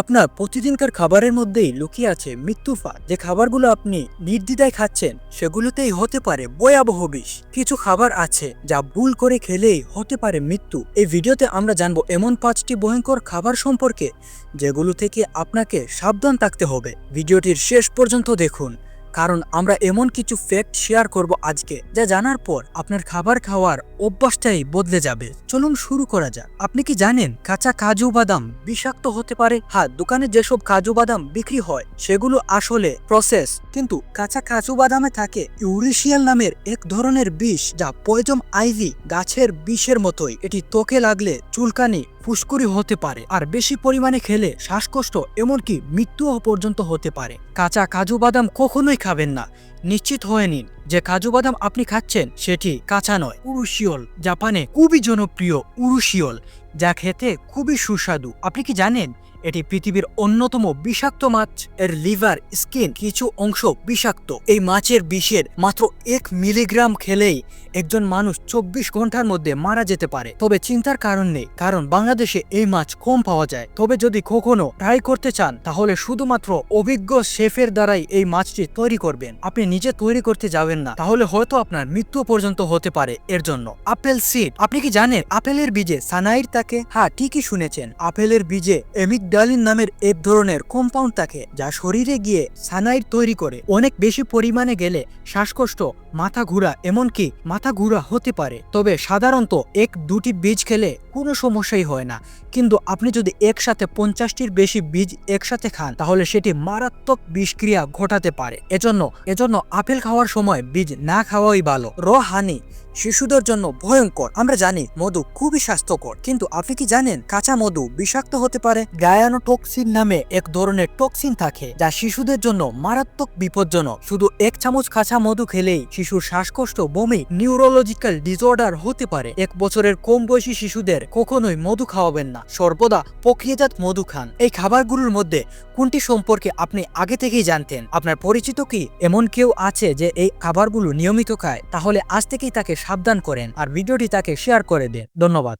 আপনার প্রতিদিনকার খাবারের মধ্যেই লুকিয়ে আছে মৃত্যুফা যে খাবারগুলো আপনি নির্দ্বিধায় খাচ্ছেন, সেগুলোতেই হতে পারে ভয়াবহ বিষ। কিছু খাবার আছে যা ভুল করে খেলেই হতে পারে মৃত্যু। এই ভিডিওতে আমরা জানব এমন পাঁচটি ভয়ঙ্কর খাবার সম্পর্কে, যেগুলো থেকে আপনাকে সাবধান থাকতে হবে। ভিডিওটির শেষ পর্যন্ত দেখুন। কারণ আমরা এমন কিছু ফ্যাক্ট শেয়ার করব আজকে, যা জানার পর আপনার খাবার খাওয়ার অভ্যাসটাই বদলে যাবে। চলুন শুরু করা যাক। আপনি কি জানেন কাঁচা কাজু বাদাম বিষাক্ত হতে পারে? হ্যাঁ দোকানে যেসব কাজু বাদাম বিক্রি হয়, সেগুলো আসলে প্রসেস কিন্তু কাঁচা কাজু বাদামে থাকে ইউরিশিয়াল নামের এক ধরনের বিষ, যা পয়জম আইভি গাছের বিষের মতোই। এটি ত্বকে লাগলে চুলকানি ফুসকুড়ি হতে পারে আর বেশি পরিমাণে খেলে শ্বাসকষ্ট এমনকি মৃত্যুও পর্যন্ত হতে পারে। কাঁচা কাজু বাদাম কখনোই খাবেন না। নিশ্চিত হয়ে নিন যে কাজু বাদাম আপনি খাচ্ছেন সেটি কাঁচা নয়, উরুশিওল। জাপানে খুবই জনপ্রিয় উরুশিওল, যা খেতে খুবই সুস্বাদু। আপনি কি জানেন, এটি পৃথিবীর অন্যতম বিষাক্ত মাছ? এর লিভার, স্কিন কিছু অংশ বিষাক্ত। এই মাছের বিষের মাত্র এক মিলিগ্রাম খেলেই একজন মানুষ চব্বিশ ঘণ্টার মধ্যে মারা যেতে পারে। তবে চিন্তার কারণ নেই, কারণ বাংলাদেশে এই মাছ কম পাওয়া যায়। তবে যদি কখনো ট্রাই করতে চান, তাহলে শুধুমাত্র অভিজ্ঞ শেফের দ্বারাই এই মাছটি তৈরি করবেন। আপনি নিজে তৈরি করতে যাবেন না, তাহলে হয়তো আপনার মৃত্যু পর্যন্ত হতে পারে। এর জন্য আপেল সিড আপনি কি জানেন? আপেলের বীজে সানাইর থাকে। হ্যাঁ ঠিকই শুনেছেন। আপেলের বীজে এমিকডালিন নামের এক ধরনের কম্পাউন্ড থাকে, যা শরীরে গিয়ে সানাইড তৈরি করে। অনেক বেশি পরিমাণে গেলে শ্বাসকষ্ট, মাথা ঘুরা, এমনকি মাথা ঘুরা হতে পারে। তবে সাধারণত এক দুটি বীজ খেলে কোনো সমস্যাই হয় না। কিন্তু আপনি যদি একসাথে পঞ্চাশটির বেশি বীজ একসাথে খান, তাহলে সেটি মারাত্মক বিষক্রিয়া ঘটাতে পারে। এজন্য এজন্য আপেল খাওয়ার সময় বীজ না খাওয়াই ভালো। র হানি। শিশুদের জন্য ভয়ঙ্কর। আমরা জানি মধু খুবই স্বাস্থ্যকর, কিন্তু আপনি কি জানেন কাঁচা মধু বিষাক্ত হতে পারে? গায়ানোটক্সিন নামে এক ধরনের টক্সিন থাকে, যা শিশুদের জন্য মারাত্মক বিপজ্জনক। শুধু এক চামচ কাঁচা মধু খেলেই শিশুর শ্বাসকষ্ট বমি নিউরোলজিক্যাল ডিসঅর্ডার হতে পারে। এক বছরের কম বয়সী শিশুদের কখনোই মধু খাওয়াবেন না। সর্বদা প্রক্রিয়াজাত মধু খান। এই খাবারগুলোর মধ্যে কোনটি সম্পর্কে আপনি আগে থেকেই জানতেন? আপনার পরিচিত কি এমন কেউ আছে যে এই খাবারগুলো নিয়মিত খায়? তাহলে আজ থেকেই তাকে সাবধান করেন। আর ভিডিওটি তাকে শেয়ার করে দেন। ধন্যবাদ।